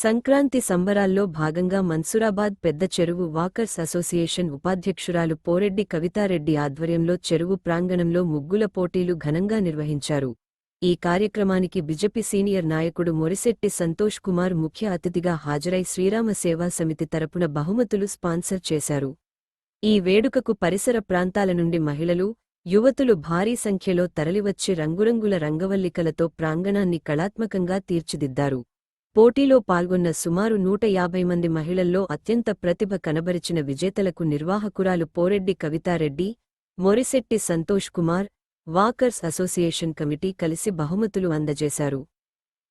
సంక్రాంతి సంబరాల్లో భాగంగా మన్సూరాబాద్ పెద్ద చెరువు వాకర్స్ అసోసియేషన్ ఉపాధ్యక్షురాలు పోరెడ్డి కవితారెడ్డి ఆధ్వర్యంలో చెరువు ప్రాంగణంలో ముగ్గుల పోటీలు ఘనంగా నిర్వహించారు. ఈ కార్యక్రమానికి బిజెపి సీనియర్ నాయకుడు మొరిశెట్టి సంతోష్ కుమార్ ముఖ్య అతిథిగా హాజరై శ్రీరామ సేవా సమితి తరపున బహుమతులు స్పాన్సర్ చేశారు. ఈ వేడుకకు పరిసర ప్రాంతాల నుండి మహిళలు యువతులు భారీ సంఖ్యలో తరలివచ్చి రంగురంగుల రంగవల్లికలతో ప్రాంగణాన్ని కళాత్మకంగా తీర్చిదిద్దారు. పోటీలో పాల్గొన్న సుమారు నూట యాభై మంది మహిళల్లో అత్యంత ప్రతిభ కనబరిచిన విజేతలకు నిర్వాహకురాలు Poreddy Kavitha Reddy Morishetty Santosh Kumar walkers association committee కలిసి బహుమతులు అందజేశారు.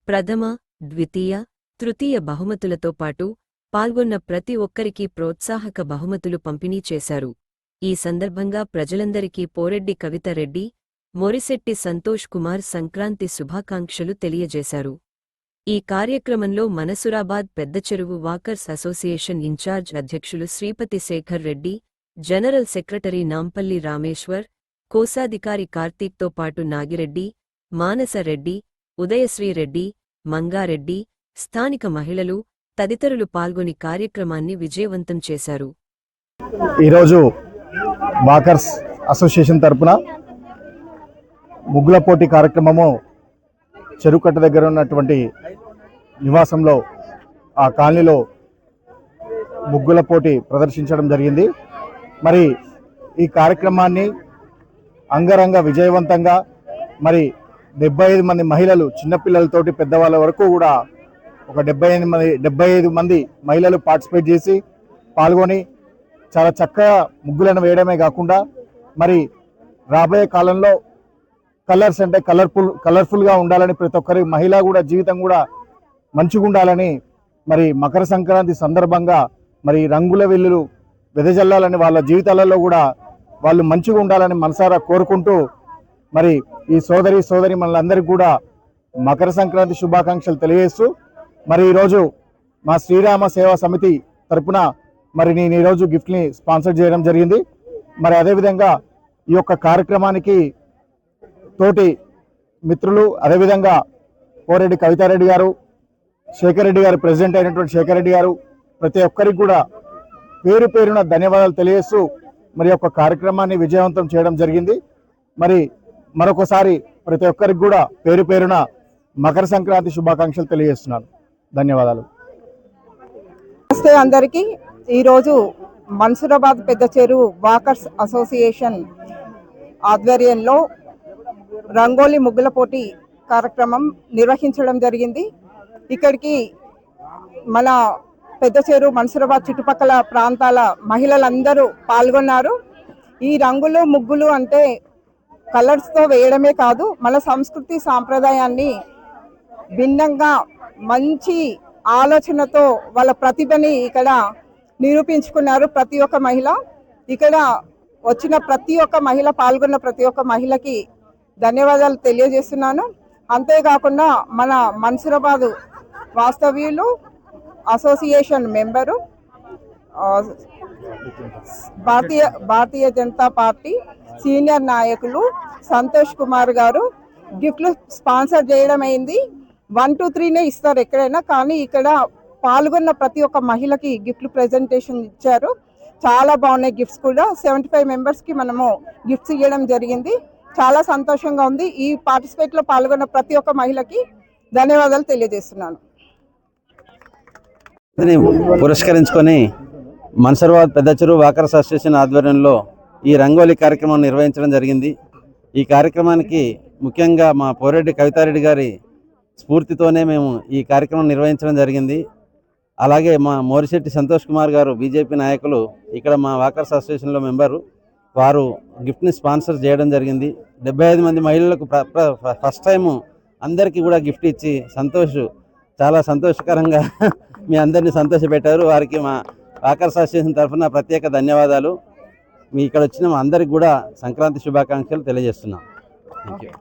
ప్రథమ ద్వితీయ తృతీయ బహుమతులతో పాటు పాల్గొన్న ప్రతి ఒక్కరికీ ప్రోత్సాహక బహుమతులు పంపిణీ చేశారు. ఈ సందర్భంగా ప్రజలందరికీ పోరెడ్డి కవితారెడ్డి మొరిశెట్టి సంతోష్ కుమార్ సంక్రాంతి శుభాకాంక్షలు తెలియజేశారు. ఈ కార్యక్రమంలో మనసురాబాద్ పెద్ద చెరువు వాకర్స్ అసోసియేషన్ ఇన్ఛార్జ్ అధ్యక్షులు శ్రీపతి శేఖర్ రెడ్డి జనరల్ సెక్రటరీ నాంపల్లి రామేశ్వర్ కోశాధికారి కార్తీక్తో పాటు నాగిరెడ్డి మానసరెడ్డి ఉదయశ్రీరెడ్డి ఉదయశ్రీ రెడ్డి మంగారెడ్డి స్థానిక మహిళలు తదితరులు పాల్గొని కార్యక్రమాన్ని విజయవంతం చేశారు. ఈరోజు వాకర్స్ అసోసియేషన్ తరపున ముగ్గుల పోటీ కార్యక్రమము చెరుకట్ట దగ్గర ఉన్నటువంటి నివాసంలో ఆ కాలనీలో ముగ్గుల పోటీ ప్రదర్శించడం జరిగింది. మరి ఈ కార్యక్రమాన్ని అంగరంగ విజయవంతంగా మరి డెబ్బై ఐదు మంది మహిళలు చిన్నపిల్లలతోటి పెద్దవాళ్ళ వరకు కూడా ఒక డెబ్బై ఐదు మంది డెబ్బై ఐదు మంది మహిళలు పార్టిసిపేట్ చేసి పాల్గొని చాలా చక్కగా ముగ్గులను వేయడమే కాకుండా మరి రాబోయే కాలంలో కలర్స్ అంటే కలర్ఫుల్ కలర్ఫుల్గా ఉండాలని ప్రతి ఒక్కరి మహిళ కూడా జీవితం కూడా మంచిగా ఉండాలని మరి మకర సంక్రాంతి సందర్భంగా మరి రంగుల వెల్లులు వెదజల్లాలని వాళ్ళ జీవితాలలో కూడా వాళ్ళు మంచిగా ఉండాలని మనసారా కోరుకుంటూ మరి ఈ సోదరి సోదరి మనలందరికీ కూడా మకర సంక్రాంతి శుభాకాంక్షలు తెలియజేస్తూ మరి ఈరోజు మా శ్రీరామ సేవా సమితి తరపున మరి నేను ఈరోజు గిఫ్ట్ని స్పాన్సర్ చేయడం జరిగింది. మరి అదేవిధంగా ఈ యొక్క కార్యక్రమానికి తోటి మిత్రులు అదేవిధంగా కోరెడ్డి కవితారెడ్డి గారు శేఖర్ రెడ్డి గారు ప్రెసిడెంట్ అయినటువంటి శేఖర్ రెడ్డి గారు ప్రతి ఒక్కరికి కూడా పేరు పేరున ధన్యవాదాలు తెలియజేస్తూ మరి యొక్క కార్యక్రమాన్ని విజయవంతం చేయడం జరిగింది. మరి మరొకసారి ప్రతి ఒక్కరికి కూడా పేరు పేరున మకర సంక్రాంతి శుభాకాంక్షలు తెలియజేస్తున్నాను. ధన్యవాదాలు. నమస్తే అందరికీ. ఈరోజు మన్సూరాబాద్ పెద్ద చెరువు వాకర్స్ అసోసియేషన్ ఆధ్వర్యంలో రంగోలీ ముగ్గుల పోటీ కార్యక్రమం నిర్వహించడం జరిగింది. ఇక్కడికి మన పెద్ద చెరువు మన్సూరాబాద్ చుట్టుపక్కల ప్రాంతాల మహిళలందరూ పాల్గొన్నారు. ఈ రంగులు ముగ్గులు అంటే కలర్స్తో వేయడమే కాదు మన సంస్కృతి సాంప్రదాయాన్ని భిన్నంగా మంచి ఆలోచనతో వాళ్ళ ప్రతిభని ఇక్కడ నిరూపించుకున్నారు ప్రతి ఒక్క మహిళ. ఇక్కడ వచ్చిన ప్రతి ఒక్క మహిళ పాల్గొన్న ప్రతి ఒక్క మహిళకి ధన్యవాదాలు తెలియజేస్తున్నాను. అంతేకాకుండా మన మన్సూరాబాద్ వాస్తవ్యులు association member Bharatiya Bharatiya Janata party senior నాయకులు సంతోష్ కుమార్ గారు గిఫ్ట్లు స్పాన్సర్ చేయడం అయింది. వన్ టూ త్రీనే ఇస్తారు ఎక్కడైనా కానీ ఇక్కడ పాల్గొన్న ప్రతి ఒక్క మహిళకి గిఫ్ట్లు ప్రెజెంటేషన్ ఇచ్చారు. చాలా బాగున్నాయి గిఫ్ట్స్ కూడా. సెవెంటీ ఫైవ్ మెంబర్స్కి మనము గిఫ్ట్స్ ఇవ్వడం జరిగింది. చాలా సంతోషంగా ఉంది. ఈ పార్టిసిపేట్లో పాల్గొన్న ప్రతి ఒక్క మహిళకి ధన్యవాదాలు తెలియజేస్తున్నాను. పురస్కరించుకొని మన్సర్వాద్ పెద్ద చెరువు వాకర్స్ అసోసియేషన్ ఆధ్వర్యంలో ఈ రంగోలీ కార్యక్రమం నిర్వహించడం జరిగింది. ఈ కార్యక్రమానికి ముఖ్యంగా మా పోరెడ్డి కవితారెడ్డి గారి స్ఫూర్తితోనే మేము ఈ కార్యక్రమం నిర్వహించడం జరిగింది. అలాగే మా మోరిశెట్టి సంతోష్ కుమార్ గారు బీజేపీ నాయకులు ఇక్కడ మా వాకర్స్ అసోసియేషన్లో మెంబరు వారు గిఫ్ట్ని స్పాన్సర్ చేయడం జరిగింది. డెబ్బై ఐదు మంది మహిళలకు ప్ర- ఫస్ట్ టైము అందరికీ కూడా గిఫ్ట్ ఇచ్చి సంతోష్ చాలా సంతోషకరంగా మీ అందరినీ సంతోషపెట్టారు. వారికి మా వాకర్ అసోసియేషన్ తరఫున ప్రత్యేక ధన్యవాదాలు. మీ ఇక్కడ వచ్చిన మా అందరికి కూడా సంక్రాంతి శుభాకాంక్షలు తెలియజేస్తున్నాం. Thank you